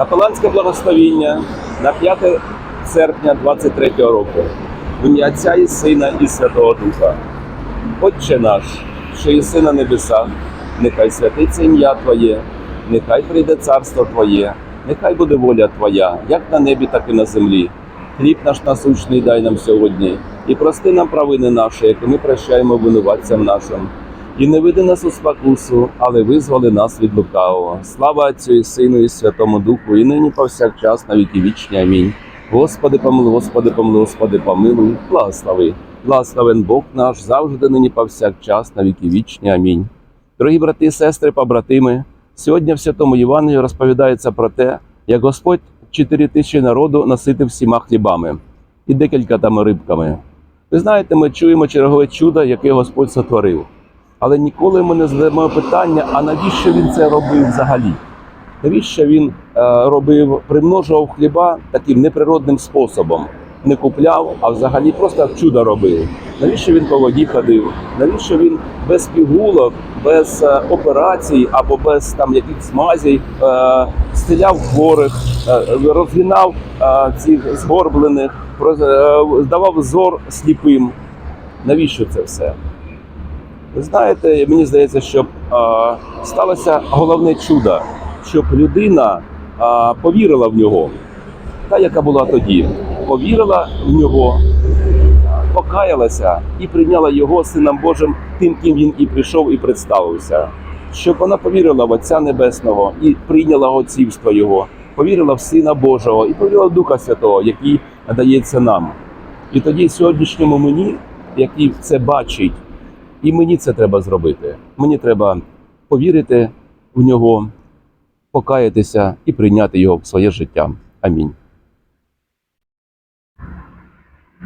Капеланське благословіння на 5 серпня 23 року. В ім'я Отця і Сина і Святого Духа. Отче наш, що єси на небесах, нехай святиться ім'я Твоє, нехай прийде царство Твоє, нехай буде воля Твоя, як на небі, так і на землі. Хліб наш насущний дай нам сьогодні, і прости нам провини наші, які ми прощаємо винуватцям нашим. І не веди нас у спокусу, але визволи нас від лукавого. Слава Отцю і Сину, і Святому Духу, і нині повсякчас на віки вічні. Амінь. Господи, помилуй, Господи, помилуй, Господи, помилуй, благослови. Благословен Бог наш завжди нині повсякчас на віки вічні. Амінь. Дорогі брати сестри, побратими, сьогодні в Святому Євангелії розповідається про те, як Господь чотири тисячі народу наситив всіма хлібами і декілька там рибками. Ви знаєте, ми чуємо чергове чудо, яке Господь сотворив. Але ніколи ми не задаємо питання, а навіщо він це робив взагалі? Навіщо він е, робив, примножував хліба таким неприродним способом? Не купляв, а взагалі просто чудо робив. Навіщо він по воді ходив? Навіщо він без пігулок, без е, операцій або без там якихось мазей е, зціляв хворих, е, розгинав е, цих згорблених, роз- е, зор сліпим? Навіщо це все? Ви знаєте, мені здається, щоб е, сталося головне чудо, щоб людина повірила в нього, та яка була тоді, повірила в нього, покаялася і прийняла його сином Божим тим, ким він і прийшов, і представився. Щоб вона повірила в Отця Небесного і прийняла отцівство Його, повірила в Сина Божого і повірила в Духа Святого, який дається нам. І тоді сьогоднішньому мені, який це бачить, і мені це треба зробити. Мені треба повірити в нього, покаятися і прийняти його в своє життя. Амінь.